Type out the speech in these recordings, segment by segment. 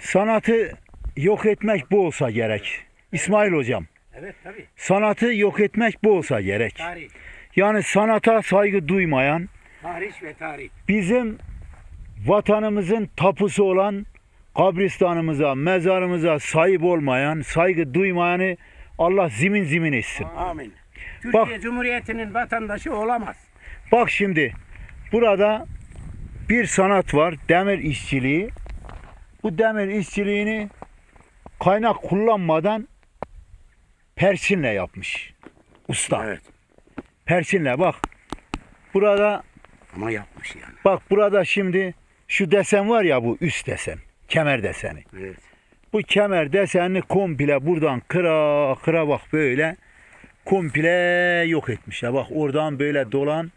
Sanatı yok etmek bu olsa gerek. İsmail hocam. Evet tabii. Sanatı yok etmek bu olsa gerek. Tarih. Yani sanata saygı duymayan, Tarih ve tarih. bizim vatanımızın tapusu olan kabristanımıza, mezarımıza sahip olmayan, saygı duymayanı Allah zimin zimin etsin. Amin. Türkiye Bak- Cumhuriyeti'nin vatandaşı olamaz. Bak şimdi burada bir sanat var, demir işçiliği. Bu demir işçiliğini kaynak kullanmadan perçinle yapmış usta. Evet. Perçinle bak. Burada Ama yapmış yani. bak burada şimdi şu desen var ya bu üst desen. Kemer deseni. Evet. Bu kemer desenini komple buradan kıra kıra bak böyle komple yok etmiş. Ya bak oradan böyle dolan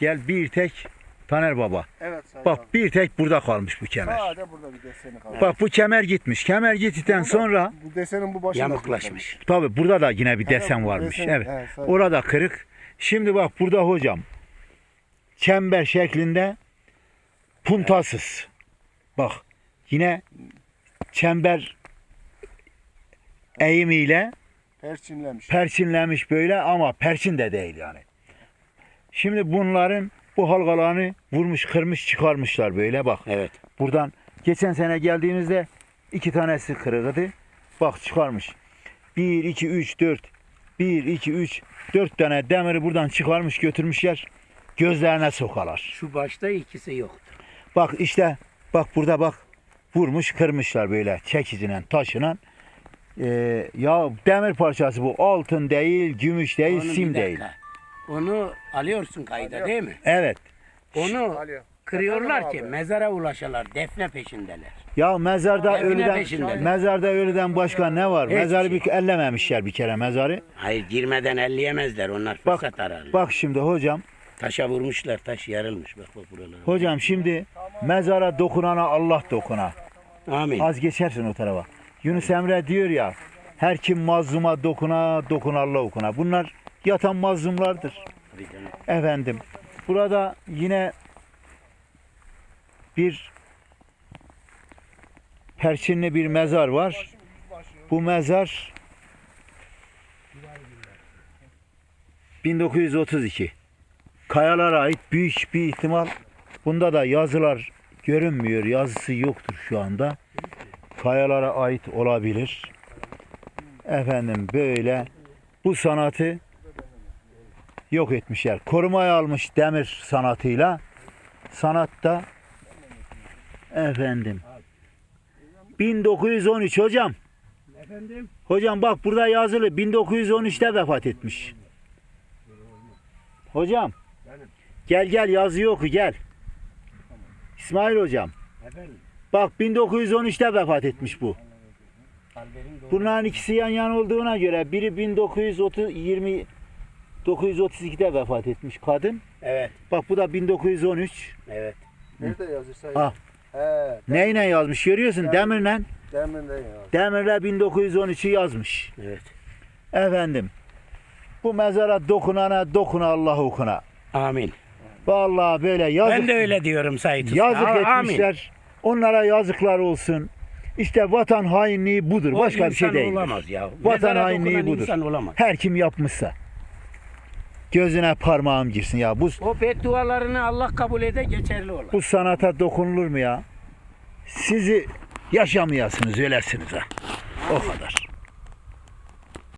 gel bir tek Taner Baba. Evet Sayın Bak abi. bir tek burada kalmış bu kemer. Sadece burada bir deseni kaldı. Bak bu kemer gitmiş. Kemer gittikten sonra Bu desenin bu başında. Yamuklaşmış. tabi burada da yine bir desen bu varmış. desen, Evet. evet. Orada kırık. Şimdi bak burada hocam çember şeklinde puntasız. Bak yine çember eğimiyle Perçinlemiş. perçinlemiş böyle ama perçin de değil yani. Şimdi bunların bu halkalarını vurmuş kırmış çıkarmışlar böyle bak. Evet. Buradan geçen sene geldiğimizde iki tanesi kırıktı. Bak çıkarmış. 1, 2, 3, 4. 1, 2, 3, 4 tane demiri buradan çıkarmış götürmüşler. Gözlerine sokalar. Şu başta ikisi yoktu. Bak işte bak burada bak vurmuş kırmışlar böyle çekicinen taşınan. Ee, ya demir parçası bu altın değil gümüş değil Onu bir sim değil. Onu alıyorsun kayda Alıyor. değil mi? Evet. Onu Alıyor. kırıyorlar Efendim ki abi? mezara ulaşırlar. Defne peşindeler. Ya mezarda ölüden peşindeler. mezarda ölüden başka ne var? Hiçbir Mezarı şey. bir ellememişler bir kere mezarı. Hayır girmeden elleyemezler. Onlar Bak fırsat ararlar. bak şimdi hocam Taşa vurmuşlar. Taş yarılmış. Bak bak buralar. Hocam şimdi mezara dokunana Allah dokuna. Amin. Az geçersin o tarafa. Yunus Emre diyor ya her kim mazluma dokuna dokun Allah okuna. Bunlar yatan mazlumlardır. Efendim burada yine bir perçinli bir mezar var. Bu mezar 1932. Kayalara ait büyük bir ihtimal bunda da yazılar görünmüyor. Yazısı yoktur şu anda. Kayalara ait olabilir. Efendim böyle bu sanatı yok etmişler. Korumaya almış demir sanatıyla. Sanatta efendim 1913 hocam. Efendim? Hocam bak burada yazılı 1913'te vefat etmiş. Hocam. Gel gel yazıyor oku gel. İsmail hocam. Efendim? Bak 1913'te vefat etmiş bu. Bunların ikisi yan yana olduğuna göre biri 1930 20 932'de vefat etmiş kadın. Evet. Bak bu da 1913. Evet. Nerede yazıyor Sayın? Ah. He. Neyle yazmış görüyorsun? Demir. Demirle. Demirden yazıyor. Demirle 1913'ü yazmış. Evet. Efendim. Bu mezara dokunana dokuna Allah okuna. Amin. Vallahi böyle yazık. Ben de öyle diyorum Said Usta. Yazık A- etmişler. Onlara yazıklar olsun. İşte vatan hainliği budur. O Başka bir şey insan değil. olamaz ya. Vatan Mezara hainliği dokunan budur. insan olamaz. Her kim yapmışsa. Gözüne parmağım girsin ya. Bu O beddualarını Allah kabul ede geçerli olur. bu sanata dokunulur mu ya? Sizi yaşamayasınız, ölesiniz ha. O kadar.